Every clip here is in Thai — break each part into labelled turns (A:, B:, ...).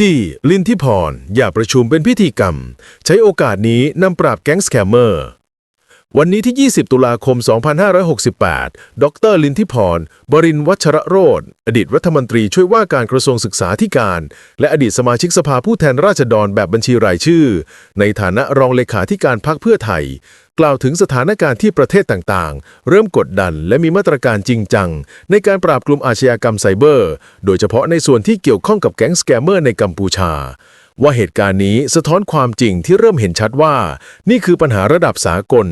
A: จี้ลินทิพร อย่าประชุมเป็นพิธีกรรม ใช้โอกาสนี้นำปราบแก๊งสแคมเมอร์ วันนี้ที่ 20 ตุลาคม 2568 ดร ลินทิพร บรินวัชระโรธ อดีตรัฐมนตรีช่วยว่าการกระทรวงศึกษาธิการ และอดีตสมาชิกสภาผู้แทนราษฎรแบบบัญชีรายชื่อ ในฐานะรองเลขาธิการพรรคเพื่อไทย กล่าวถึงสถานการณ์ที่ประเทศต่างๆ เริ่มกดดันและมีมาตรการจริงจัง ในการปราบกลุ่มอาชญากรรมไซเบอร์ โดยเฉพาะในส่วนที่เกี่ยวข้องกับแก๊งสแกมเมอร์ในกัมพูชาว่าเหตุการณ์นี้สะท้อนความจริงที่เริ่มเห็นชัดว่า นี่คือปัญหาระดับสากล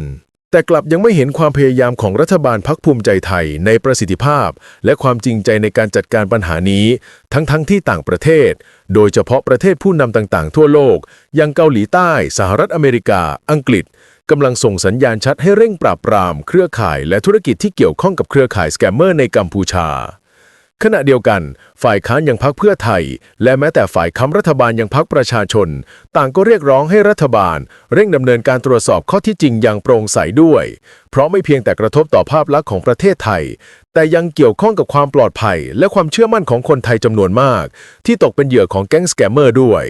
A: แต่กลับยังไม่เห็นความพยายามของรัฐบาลพักภูมิใจไทยในประสิทธิภาพ และความจริงใจในการจัดการปัญหานี้ ทั้งๆทที่ต่างประเทศ โดยเฉพาะประเทศผู้นำต่างๆ ทั่วโลก อย่างเกาหลีใต้ สหรัฐอเมริกา อังกฤษกำลังส่งสัญญาณชัดให้เร่งปราบปราม เครือข่ายและธุรกิจที่เกี่ยวข้องกับเครือข่ายสแกมเมอร์ในกัมพูชา ขณะเดียวกัน ฝ่ายค้านอย่างพักเพื่อไทย และแม้แต่ฝ่ายค้ำรัฐบาลอย่างพักประชาชน ต่างก็เรียกร้องให้รัฐบาล เร่งดำเนินการตรวจสอบข้อที่จริงอย่างโปร่งใสด้วย เพราะไม่เพียงแต่กระทบต่อภาพลักษณ์ของประเทศไทย แต่ยังเกี่ยวข้องกับความปลอดภัย และความเชื่อมั่นของคนไทยจำนวนมาก ที่ตกเป็นเหยื่อของแก๊งสแกมเมอร์ด้วย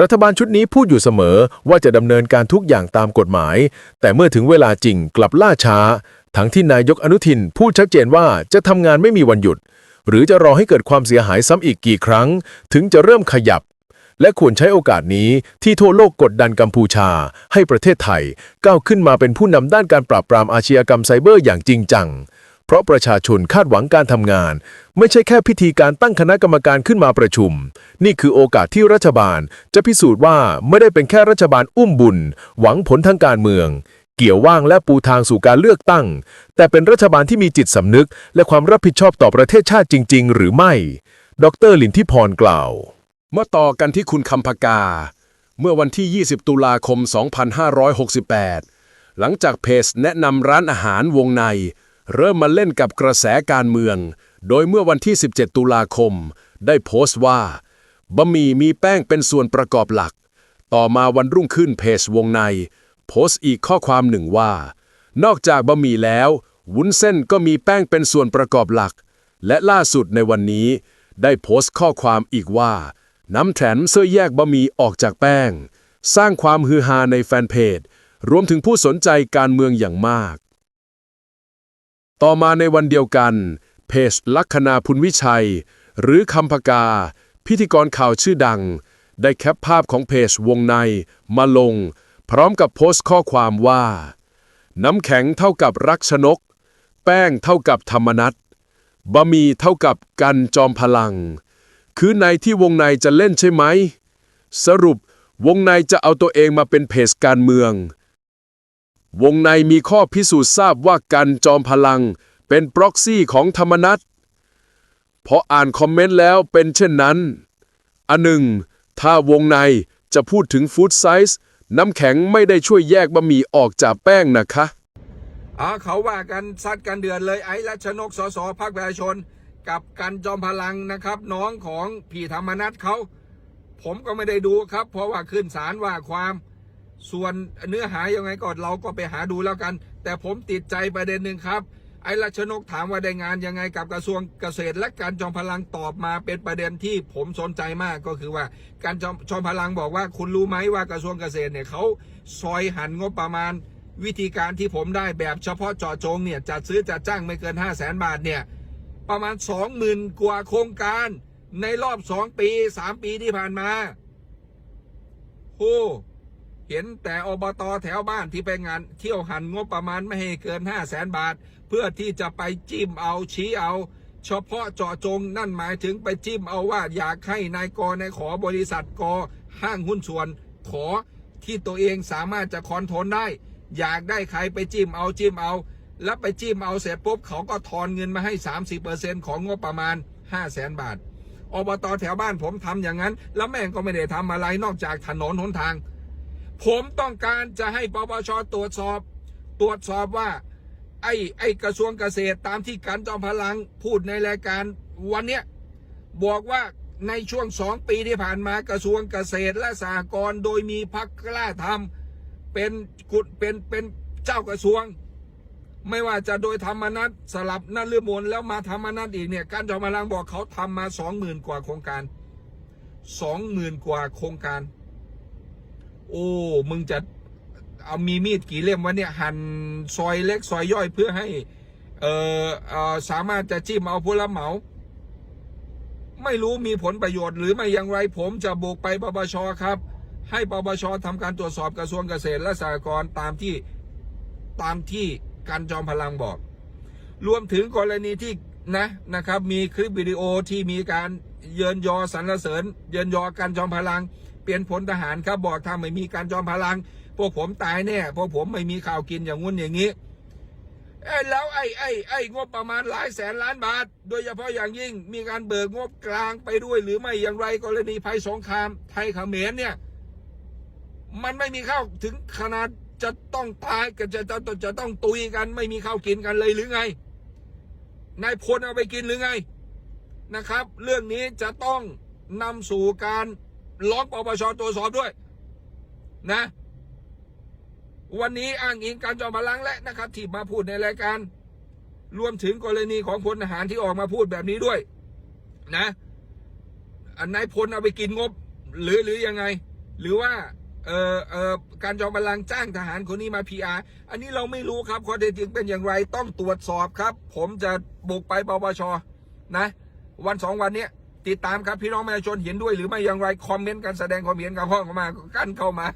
A: รัฐบาลชุดนี้พูดอยู่เสมอว่าจะดำเนินการทุกอย่างตามกฎหมาย แต่เมื่อถึงเวลาจริงกลับล่าช้า ทั้งที่นายกอนุทินพูดชัดเจนว่าจะทำงานไม่มีวันหยุด หรือจะรอให้เกิดความเสียหายซ้ำอีกกี่ครั้ง ถึงจะเริ่มขยับ และควรใช้โอกาสนี้ที่ทั่วโลกกดดันกัมพูชา ให้ประเทศไทย ก้าวขึ้นมาเป็นผู้นำด้านการปราบปรามอาชญากรรมไซเบอร์อย่างจริงจัง เพราะประชาชนคาดหวังการทำงาน ไม่ใช่แค่พิธีการตั้งคณะกรรมการขึ้นมาประชุม นี่คือโอกาสที่รัฐบาล จะพิสูจน์ว่าไม่ได้เป็นแค่รัฐบาลอุ้มบุญ หวังผลทางการเมือง เกี่ยวว่างและปูทางสู่การเลือกตั้ง แต่เป็นรัฐบาลที่มีจิตสำนึก และความรับผิดชอบต่อประเทศชาติจริง ๆ หรือไม่ ดรลินทิพรกล่าว
B: มาต่อกันที่คุณคำพกา เมื่อวันที่ 20 ตุลาคม 2568 หลังจากเพจแนะนำร้านอาหารวงใน เริ่มมาเล่นกับกระแสการเมือง โดยเมื่อวันที่ 17 ตุลาคม ได้โพสต์ว่าบะหมี่มีแป้งเป็นส่วนประกอบหลัก ต่อมาวันรุ่งขึ้นเพจวงใน โพสต์อีกข้อความหนึ่งว่า นอกจากบะหมี่แล้ว วุ้นเส้นก็มีแป้งเป็นส่วนประกอบหลัก และล่าสุดในวันนี้ ได้โพสต์ข้อความอีกว่า น้ำแถมเสื้อแยกบะหมี่ออกจากแป้ง สร้างความฮือฮาในแฟนเพจ รวมถึงผู้สนใจการเมืองอย่างมาก ต่อมาในวันเดียวกัน เพจลัคนาพุนวิชัย หรือคำพกา พิธีกรข่าวชื่อดัง ได้แคปภาพของเพจวงในมาลง พร้อมกับโพสต์ข้อความว่า น้ำแข็งเท่ากับรักชนก แป้งเท่ากับธรรมนัตบะหมี่เท่ากับกันจอมพลัง คือในที่วงในจะเล่นใช่ไหม สรุปวงในจะเอาตัวเองมาเป็นเพจการเมือง วงในมีข้อพิสูจน์ทราบว่ากันจอมพลัง เป็นปร็อกซี่ของธรรมนัตพออ่านคอมเมนต์แล้วเป็นเช่นนั้น อันหนึ่ง ถ้าวงในจะพูดถึงฟู้ดไซส์ น้ำแข็งไม่ได้ช่วยแยกบะหมี่ออกจากแป้งนะคะ
C: อ๋อเขาว่ากันซัดกันเดือนเลยไอ้รัชนกสสพักประชาชน กับกันจอมพลังนะครับ น้องของพี่ธรรมนัฐเขาผมก็ไม่ได้ดูครับ เพราะว่าขึ้นศาลว่าความส่วนเนื้อหายังไงก็เราก็ไปหาดูแล้วกัน แต่ผมติดใจประเด็นหนึ่งครับ ไอ้รัชนกถามว่าได้งานยังไงกับกระทรวงเกษตรและการจอมพลังตอบมาเป็นประเด็นที่ผมสนใจมากก็คือว่าการจอมจอมพลังบอกว่าคุณรู้ไหมว่ากระทรวงเกษตรเนี่ยเขาซอยหันงบประมาณ วิธีการที่ผมได้แบบเฉพาะเจาะจงเนี่ยจัดซื้อจัดจ้างไม่เกิน 5 0 0แสนบาทเนี่ยประมาณ 20,000 กว่าโครงการในรอบ 2 ปี 3 ปีที่ผ่านมาโอ้ เห็นแต่อบตแถวบ้านที่ไปงานเที่ยวหันงบประมาณไม่ให้เกิน 5 0 0แสนบาท เพื่อที่จะไปจิ้มเอาชี้เอา เฉพาะเจาะจงนั่นหมายถึงไปจิ้มเอาว่าอยากให้นายกนายขอบริษัทกห้างหุ้นส่วน ขอที่ตัวเองสามารถจะคอนโทรลได้ อยากได้ใครไปจิ้มเอาจิ้มเอา แล้วไปจิ้มเอาเสร็จปุ๊บเขาก็ทอนเงินมาให้ 30%ของงบประมาณ 5 0 0แสนบาทอบตแถวบ้านผมทำอย่างนั้น แล้วแม่งก็ไม่ได้ทำอะไรนอกจากถนนหนทาง ผมต้องการจะให้ปปชตรวจสอบ ตรวจสอบว่า ไอ้ไอ้กระทรวงเกษตรตามที่กันจอมพลังพูดในรายการวันเนี้ยบอกว่าในช่วงสองปีที่ผ่านมากระทรวงเกษตรและสหกรณ์โดยมีพักกล้าทำเป็นกุดเป็นเป็นเจ้ากระทรวง ไม่ว่าจะโดยธรรมนัตสลับนั่นเรืองมนแล้วมาธรรมนัตอีกเนี่ยการจอมพลังบอกเขาทำมาสองหมื่นกว่าโครงการสองหมื่นกว่าโครงการ โอ้ มึงจะเอามีมีดกี่เล่มวะเนี่ยหั่นซอยเล็กซอยย่อยเพื่อให้ เออเออสามารถจะจิ้มเอาผู้รับเหมา ไม่รู้มีผลประโยชน์หรือไม่อย่างไรผมจะบุกไปปปชครับ ให้ปปชทำการตรวจสอบกระทรวงเกษตรและสหกรณ์ตามที่ตามที่การจอมพลังบอก รวมถึงกรณีที่นะนะครับ มีคลิปวิดีโอที่มีการเยินยอสรรเสริญ เยินยอการจอมพลัง เปลี่ยนผลทหารครับบอกถ้าไม่มีการจอมพลัง พวกผมตายแน่พวกผมไม่มีข่าวกินอย่างงุ้นอย่างนี้เอ้แล้วไอ้ไอ้ไอ้งบประมาณหลายแสนล้านบาท โดยเฉพาะอย่างยิ่งมีการเบิกงบกลางไปด้วย หรือไม่อย่างไรกรณีภัยสงครามไทยเขมรเนี่ย มันไม่มีข้าวถึงขนาดจะต้องตายกันจะจะจะจะต้องตุยกัน ไม่มีข้าวกินกันเลยหรือไงนายพลเอาไปกินหรือไงนะครับ เรื่องนี้จะต้องนำสู่การ ร้องปปชตรวจสอบด้วย นะ วันนี้อ้างอิงการจอมพลังและนะครับ ที่มาพูดในรายการ รวมถึงกรณีของพลทหารที่ออกมาพูดแบบนี้ด้วย นะอันนายพลเอาไปกินงบ หรือหรือยังไง หรือว่าเออเออการจอมพลังจ้างทหารคนนี้มาพีอาอันนี้เราไม่รู้ครับข้อเท็จจริงเป็นอย่างไรต้องตรวจสอบครับ ผมจะบุกไปปปชนะ วันสองวันเนี้ย ติดตามครับพี่น้องประชาชนเห็นด้วยหรือไม่อย่างไรคอมเมนต์กันแสดงความเห็นกับพ่อเข้ามากันเข้ามา